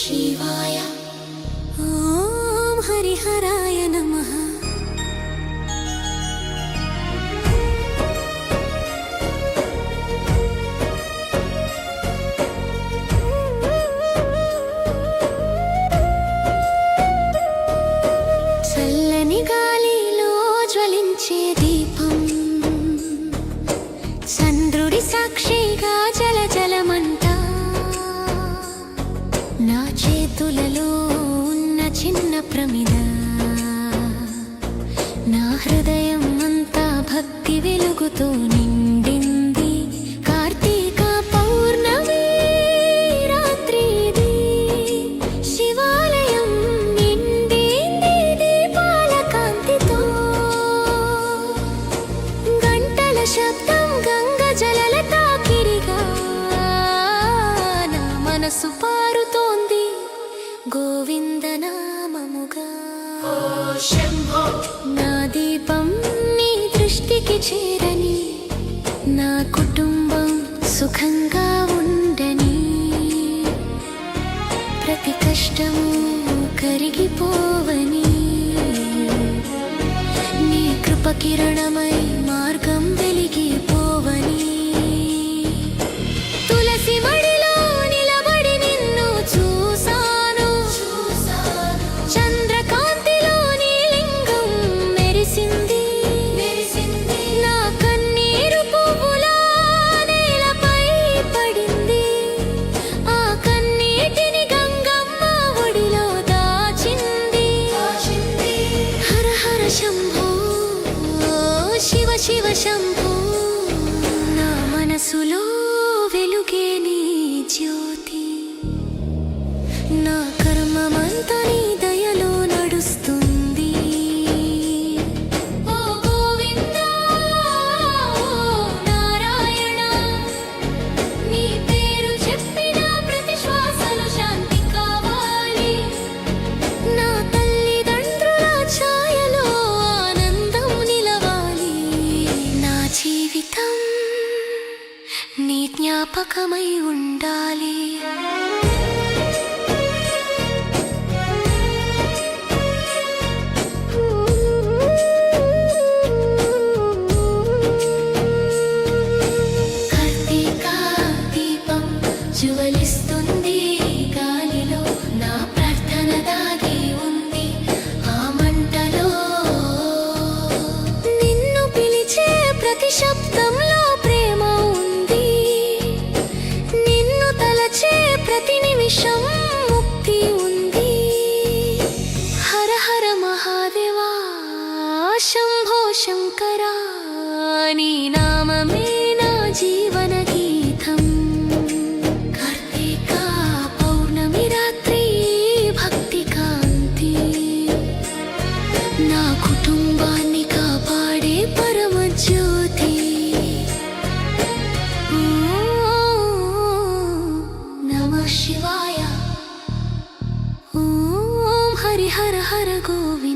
శివాయ. ॐ హరిహరాయ नमः చల్లని గాలిలో జ్వలించే దీపం. చంద్రుడి సాక్షిగా నా చేతులలో ఉన్న చిన్న ప్రమిద. నా హృదయం అంతా భక్తి వెలుగుతో నిండింది. కార్తీక పౌర్ణమి రాత్రిది. శివాలయం నిండింది దీపాల కాంతితో. గంటల శబ్దం మనసు పారుతోంది. గోవిందనామముగా. నా దీపం నీ దృష్టికి చేరని నా కుటుంబం సుఖంగా ఉండని. ప్రతి కష్టము కరిగిపోవని. నీ కృపకిరణమై శివ శంభూ నా మనసులో జ్ఞాపకమై ఉండాలి. కార్తీక దీపం జ్వలిస్తుంది గాలిలో. నా ప్రార్థన దాగి ఉంది ఆ మంటలో. నిన్ను పిలిచే ప్రతి శబ్దంలో నిమిషం ముక్తి ఉంది. హర హర మహాదేవా శంభో శంకరా నీ నామమే నా జీవన హర హర గోవింద.